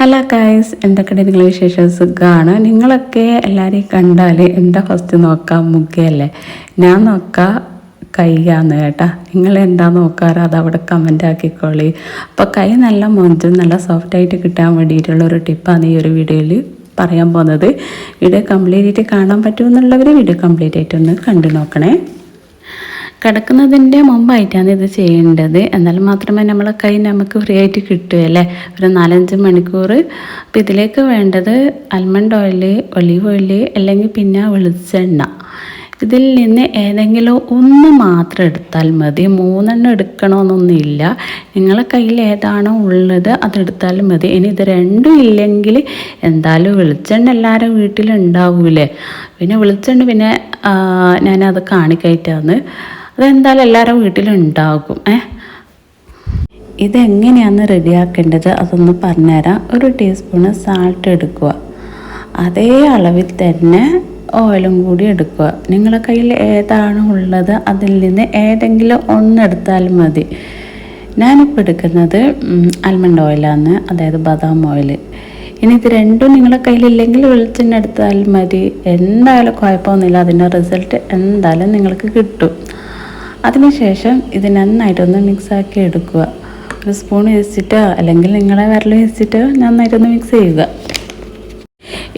Hello കായ്സ് എന്തൊക്കെയാണ് നിങ്ങളെ വിശേഷം? സുഖമാണ് നിങ്ങളൊക്കെ എല്ലാവരെയും കണ്ടാൽ എന്താ ഫസ്റ്റ് നോക്കാം? മുഖയല്ലേ? ഞാൻ നോക്കാം കൈയാന്ന് കേട്ടാ. നിങ്ങൾ എന്താ നോക്കാറ്? അത് അവിടെ കമന്റ് ആക്കിക്കോളി. അപ്പോൾ കൈ നല്ല മൊഞ്ചും നല്ല സോഫ്റ്റ് ആയിട്ട് കിട്ടാൻ വേണ്ടിയിട്ടുള്ള ഒരു ടിപ്പാണ് ഈ ഒരു വീഡിയോയിൽ പറയാൻ പോകുന്നത്. വീഡിയോ കംപ്ലീറ്റ് ആയിട്ട് കാണാൻ പറ്റുമെന്നുള്ളവർ വീഡിയോ കംപ്ലീറ്റ് ആയിട്ടൊന്ന് കണ്ടു നോക്കണേ. കിടക്കുന്നതിന്റെ മുമ്പായിട്ടാണ് ഇത് ചെയ്യേണ്ടത്. എന്നാൽ മാത്രമേ നമ്മളെ കൈ നമുക്ക് ഫ്രീ ആയിട്ട് കിട്ടുകയല്ലേ ഒരു നാലഞ്ച് മണിക്കൂർ അപ്പോൾ ഇതിലേക്ക് വേണ്ടത് ആൽമണ്ട് ഓയിൽ ഒലീവ് ഓയിൽ അല്ലെങ്കിൽ പിന്നെ വെളിച്ചെണ്ണ. ഇതിൽ നിന്ന് ഏതെങ്കിലും ഒന്ന് മാത്രം എടുത്താൽ മതി. മൂന്നെണ്ണം എടുക്കണമെന്നൊന്നുമില്ല. നിങ്ങളെ കയ്യിൽ ഏതാണോ ഉള്ളത് അതെടുത്താൽ മതി. ഇനി ഇത് രണ്ടും ഇല്ലെങ്കിൽ എന്തായാലും വെളിച്ചെണ്ണ എല്ലാവരും വീട്ടിലുണ്ടാവൂലേ? പിന്നെ വെളിച്ചെണ്ണ പിന്നെ ഞാനത് കാണിക്കായിട്ടാണ് അതെന്തായാലും എല്ലാവരും വീട്ടിലുണ്ടാകും ഏ? ഇതെങ്ങനെയാണ് റെഡിയാക്കേണ്ടത് അതൊന്ന് പറഞ്ഞുതരാം. ഒരു ടീസ്പൂണ് സാൾട്ട് എടുക്കുക. അതേ അളവിൽ തന്നെ ഓയിലും കൂടി എടുക്കുക. നിങ്ങളുടെ കയ്യിൽ ഏതാണ് ഉള്ളത് അതിൽ നിന്ന് ഏതെങ്കിലും ഒന്നെടുത്താൽ മതി. ഞാനിപ്പോൾ എടുക്കുന്നത് ആൽമണ്ട് ഓയിലാണ് അതായത് ബദാം ഓയിൽ ഇനി ഇത് രണ്ടും നിങ്ങളുടെ കയ്യിലില്ലെങ്കിൽ വെളിച്ചെണ്ണ എടുത്താൽ മതി. എന്തായാലും കുഴപ്പമൊന്നുമില്ല. അതിന്റെ റിസൾട്ട് എന്തായാലും നിങ്ങൾക്ക് കിട്ടും. അതിനുശേഷം ഇത് നന്നായിട്ടൊന്ന് മിക്സാക്കി എടുക്കുക. ഒരു സ്പൂൺ വെച്ചിട്ടോ അല്ലെങ്കിൽ നിങ്ങളെ വിരൽ വെച്ചിട്ടോ നന്നായിട്ടൊന്ന് മിക്സ് ചെയ്യുക.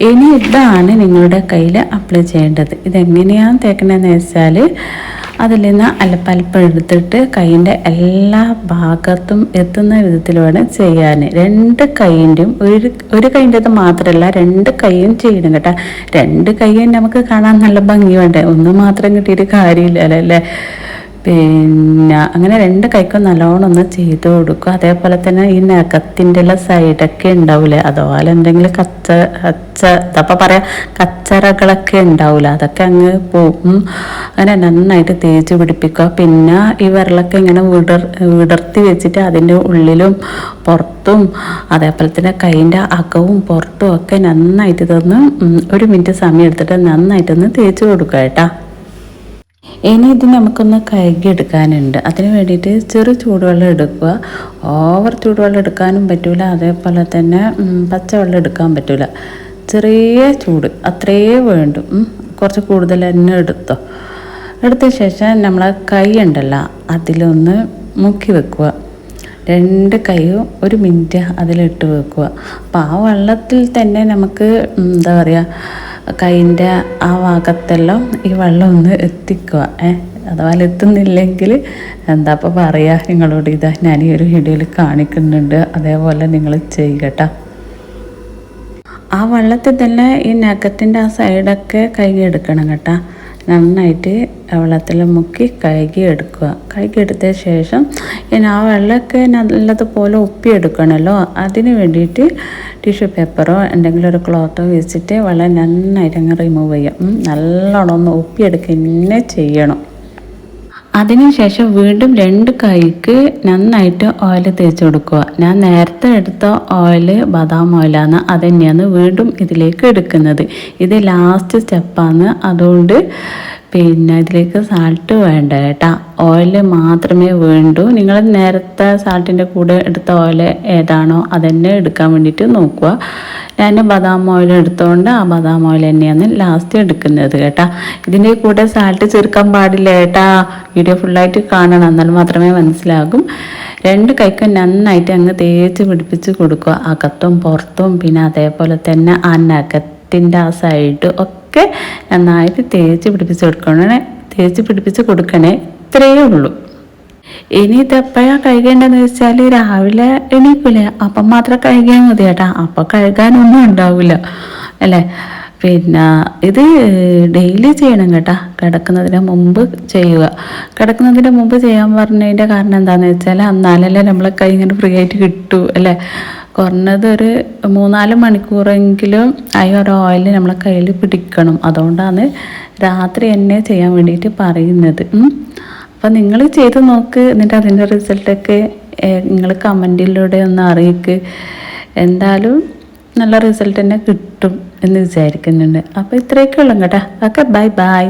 ഇനി ഇതാണ് നിങ്ങളുടെ കയ്യിൽ അപ്ലൈ ചെയ്യേണ്ടത്. ഇതെങ്ങനെയാണ് തേക്കണതെന്ന് വെച്ചാൽ അതിൽ നിന്ന് അല്പല്പം എടുത്തിട്ട് കൈയിന്റെ എല്ലാ ഭാഗത്തും എത്തുന്ന വിധത്തിൽ വേണം ചെയ്യാൻ രണ്ട് കൈയിന്റെയും ഒരു ഒരു കൈന്റെത് മാത്രമല്ല രണ്ട് കൈയും ചെയ്യണം കേട്ടോ. രണ്ട് കൈയും നമുക്ക് കാണാൻ നല്ല ഭംഗി വേണ്ടേ ഒന്ന് മാത്രം കിട്ടിയിട്ട് കാര്യമില്ലല്ലോ? അല്ലേ പിന്നെ അങ്ങനെ രണ്ട് കൈക്കും നല്ലോണം ഒന്ന് ചെയ്ത് കൊടുക്കുക. അതേപോലെ തന്നെ ഈ നഖത്തിന്റെ എല്ലാം സൈഡൊക്കെ ഉണ്ടാവില്ലേ അതുപോലെ എന്തെങ്കിലും കച്ച കച്ച അപ്പം പറയാം കച്ചറകളൊക്കെ ഉണ്ടാവില്ല അതൊക്കെ അങ്ങ് പോകും. അങ്ങനെ നന്നായിട്ട് തേച്ച് പിടിപ്പിക്കുക. പിന്നെ ഈ വിരലൊക്കെ ഇങ്ങനെ വിടർ വിടർത്തി വെച്ചിട്ട് അതിന്റെ ഉള്ളിലും പുറത്തും അതേപോലെ തന്നെ കൈന്റെ അകവും പുറത്തും ഒക്കെ നന്നായിട്ട് ഇതൊന്ന് ഒരു മിനിറ്റ് സമയം എടുത്തിട്ട് നന്നായിട്ടൊന്ന് തേച്ച് കൊടുക്കുക കേട്ടോ. ഇനി ഇത് നമുക്കൊന്ന് കഴുകി എടുക്കാനുണ്ട് അതിന് വേണ്ടിയിട്ട് ചെറു ചൂടുവെള്ളം എടുക്കുക. ഓവർ ചൂടുവെള്ളം എടുക്കാനും പറ്റില്ല അതേപോലെ തന്നെ പച്ചവെള്ളം എടുക്കാൻ പറ്റില്ല ചെറിയ ചൂട്. അത്രയേ വേണ്ടും. കുറച്ച് കൂടുതൽ തന്നെ എടുത്തോ. എടുത്ത ശേഷം നമ്മളെ കൈ ഉണ്ടല്ലോ അതിലൊന്ന് മുക്കി വെക്കുക. രണ്ട് കൈയും ഒരു മിനിറ്റ് അതിലിട്ട് വെക്കുക. അപ്പോൾ ആ വെള്ളത്തിൽ തന്നെ നമുക്ക് എന്താ പറയുക കൈന്റെ ആ ഭാഗത്തെല്ലാം ഈ വെള്ളം ഒന്ന് എത്തിക്കുക. ഏ അതുപോലെ എത്തുന്നില്ലെങ്കിൽ എന്താ അപ്പോൾ പറയുക നിങ്ങളോട് ഇതാ ഞാൻ ഈ ഒരു വീഡിയോയിൽ കാണിക്കുന്നുണ്ട്. അതേപോലെ നിങ്ങൾ ചെയ്യട്ടോ. ആ വെള്ളത്തിൽ തന്നെ ഈ നഖത്തിന്റെ ആ സൈഡൊക്കെ കൈ എടുക്കണം കേട്ടോ. നന്നായിട്ട് വെള്ളത്തിൽ മുക്കി കഴുകി എടുക്കുക കഴുകി എടുത്ത ശേഷം ഇനി ആ വെള്ളമൊക്കെ നല്ലതുപോലെ ഒപ്പിയെടുക്കണമല്ലോ അതിന് വേണ്ടിയിട്ട് ടിഷ്യൂ പേപ്പറോ എന്തെങ്കിലും ഒരു ക്ലോത്തോ വെച്ചിട്ട് വെള്ളം നന്നായിട്ട് അങ്ങ് റിമൂവ് ചെയ്യാം നല്ലോണം ഒന്ന് ഒപ്പിയെടുക്കുക തന്നെ ചെയ്യണം. അതിനുശേഷം വീണ്ടും രണ്ട് കൈക്ക് നന്നായിട്ട് ഓയിൽ തേച്ച് കൊടുക്കുക. ഞാൻ നേരത്തെ എടുത്ത ഓയിൽ ബദാം ഓയിലാണ് അത് തന്നെയാണ് വീണ്ടും ഇതിലേക്ക് എടുക്കുന്നത്. ഇത് ലാസ്റ്റ് സ്റ്റെപ്പാണ് അതുകൊണ്ട് പിന്നെ ഇതിലേക്ക് സാൾട്ട് വേണ്ട കേട്ടാ. ഓയിൽ മാത്രമേ വേണ്ടൂ. നിങ്ങൾ നേരത്തെ സാൾട്ടിന്റെ കൂടെ എടുത്ത ഓയിൽ ഏതാണോ അതന്നെ എടുക്കാൻ വേണ്ടിയിട്ട് നോക്കുക. ഞാൻ ബദാം ഓയിൽ എടുത്തുകൊണ്ട് ആ ബദാം ഓയിൽ തന്നെയാണ് ലാസ്റ്റ് എടുക്കുന്നത് കേട്ടോ. ഇതിന്റെ കൂടെ സാൾട്ട് ചേർക്കാൻ പാടില്ല കേട്ടാ. വീഡിയോ ഫുള്ളായിട്ട് കാണണം എന്നാൽ മാത്രമേ മനസ്സിലാകും. രണ്ട് കൈക്കും നന്നായിട്ട് അങ്ങ് തേച്ച് പിടിപ്പിച്ച് കൊടുക്കുക. അകത്തും പുറത്തും പിന്നെ അതേപോലെ തന്നെ ആ നഖത്തിന്റെ ആ സൈഡ് ഒക്കെ നന്നായിട്ട് തേച്ച് പിടിപ്പിച്ച് കൊടുക്കണേ. തേച്ച് പിടിപ്പിച്ച് കൊടുക്കണേ. ഇത്രയേ ഉള്ളൂ. ഇനി ഇതെപ്പോഴാണ് കഴുകേണ്ടതെന്ന് വെച്ചാൽ രാവിലെ എണീക്കില്ലേ അപ്പം മാത്രം കഴുകിയാൽ മതി കേട്ടാ അപ്പം കഴുകാനൊന്നും ഉണ്ടാവില്ല. അല്ലേ? പിന്നെ ഇത് ഡെയിലി ചെയ്യണം കേട്ടാ. കിടക്കുന്നതിന് മുമ്പ് ചെയ്യുക. കിടക്കുന്നതിന് മുമ്പ് ചെയ്യാൻ പറഞ്ഞതിന്റെ കാരണം എന്താണെന്ന് വെച്ചാൽ അന്നാലല്ലേ നമ്മളെ കൈ ഇങ്ങനെ ഫ്രീ ആയിട്ട് കിട്ടൂ അല്ലേ? കുറഞ്ഞത് ഒരു മൂന്നാൽ മണിക്കൂറെങ്കിലും ആ ഒരു ഓയിൽ നമ്മളെ കയ്യിൽ പിടിക്കണം. അതുകൊണ്ടാണ് രാത്രി എന്നെ ചെയ്യാൻ വേണ്ടിയിട്ട് പറയുന്നത്. അപ്പം നിങ്ങൾ ചെയ്ത് നോക്ക് എന്നിട്ട് അതിന്റെ റിസൾട്ടൊക്കെ നിങ്ങൾ കമന്റിലൂടെ ഒന്ന് അറിയിക്ക്. എന്തായാലും നല്ല റിസൾട്ട് തന്നെ കിട്ടും എന്ന് വിചാരിക്കുന്നുണ്ട്. അപ്പോൾ ഇത്രയൊക്കെ ഉള്ളൂ കേട്ടോ. Okay bye bye